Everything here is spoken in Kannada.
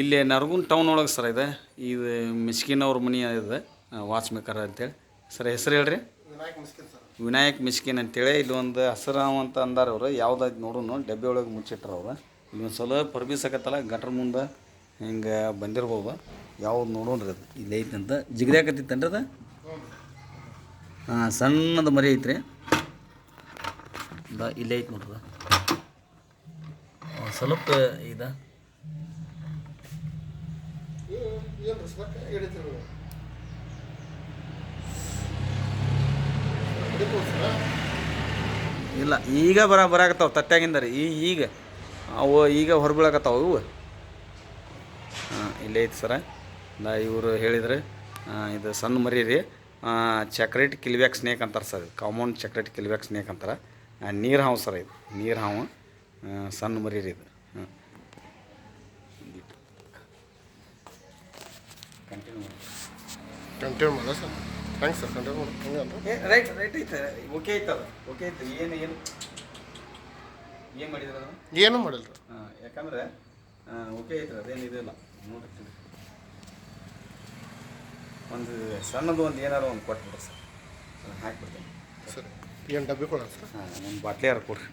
ಇಲ್ಲಿ ನರಗುಂದ್ ಟೌನ್ ಒಳಗೆ ಸರ್ ಇದೆ. ಇದು ಮಿಸ್ಕಿನ್ ಅವ್ರ ಮನೆ ಇದೆ ವಾಚ್ ಮೇಕರ್ ಅಂತೇಳಿ. ಸರ್ ಹೆಸರು ಹೇಳ್ರಿ? ವಿನಾಯಕ್ ಮಿಸ್ಕಿನ್ ಅಂತೇಳಿ. ಇಲ್ಲಿ ಒಂದು ಹಸಿರಾವ್ ಅಂತ ಅಂದಾರ ಅವರು. ಯಾವ್ದಾಯ್ತು ನೋಡೋನು ಡಬ್ಬಿ ಒಳಗೆ ಮುಚ್ಚಿಟ್ರ ಅವ್ರು. ಇಲ್ಲಿ ಒಂದು ಸ್ವಲ್ಪ ಪರ್ಬಿಸಕತ್ತಲ್ಲ ಗಟ್ರ ಮುಂದೆ ಹಿಂಗೆ ಬಂದಿರ್ಬೋದು. ಯಾವ್ದು ನೋಡೋಣ್ರಿ ಅದು. ಇಲ್ಲಿ ಐತೆ ಅಂತ. ಜಿಗ್ದಾಕತ್ತಿತ್ತೇನ್ರಿ ಅದು? ಹಾಂ ಸಣ್ಣದ ಮರಿ ಐತ್ರಿ. ಬಾ ಇಲ್ಲೇ ಐತೆ ನೋಡ್ರಿ ಸ್ವಲ್ಪ ಇದು. ಇಲ್ಲ ಈಗ ಬರ ಬರಾಕತ್ತಾವ ತಟ್ಟಾಗಿಂದರಿ ಈ, ಈಗ. ಅವು ಈಗ ಹೊರಬೀಳಕತ್ತಾವ ಇವು ಹಾಂ, ಇಲ್ಲೇ ಐತಿ ಸರ. ನಾ ಇವರು ಹೇಳಿದ್ರೆ ಇದು ಸಣ್ಣ ಮರಿ ರೀ. ಚಕ್ರೇಟ್ ಕಿಲ್ಬ್ಯಾಕ್ ಸ್ನೇಕ್ ಅಂತಾರೆ sir. Common checkered keelback snake ಅಂತಾರೆ. ನೀರು ಹಾವು ಸರ್ ಇದು. ನೀರು ಹಾವು ಸಣ್ಣ ಮರಿ ರೀ ಇದು. ಹಾಂ ಕಂಟಿನ್ಯೂ ಕಂಟಿನ್ಯೂ ಮಾಡ ಸರ್. ಥ್ಯಾಂಕ್ಸ್ ಸರ್ ಕಂಟಿನ್ಯೂ ಮಾಡಿ ಹಂಗೆ ರೈಟ್ ರೈಟ್ ಐತೆ. ಓಕೆ ಐತದ ಓಕೆ ಐತೆ. ಏನು ಏನು? ಏನು ಮಾಡಿದ್ರೆ ಏನು ಏನೂ ಮಾಡಿಲ್ಲ ಹಾಂ ಯಾಕಂದ್ರೆ ಓಕೆ ಐತ್ರಿ ಅದೇನು ಇದಿಲ್ಲ ನೋಡಿರ್ತೀನಿ ಒಂದು ಸಣ್ಣದು ಒಂದು ಏನಾರು ಒಂದು ಕೊಟ್ಬಿಡ್ರಿ ಸರ್. ಹಾಕಿ ಹಾಕ್ಬಿಡ್ತೀನಿ. ಸರ್. ಏನು ಡಬ್ಬಿ ಕೊಡೋಣ ಸರ್? ಹಾಂ ಒಂದು ಬಾಟ್ಲಿ ಯಾರು ಕೊಡ್ರಿ?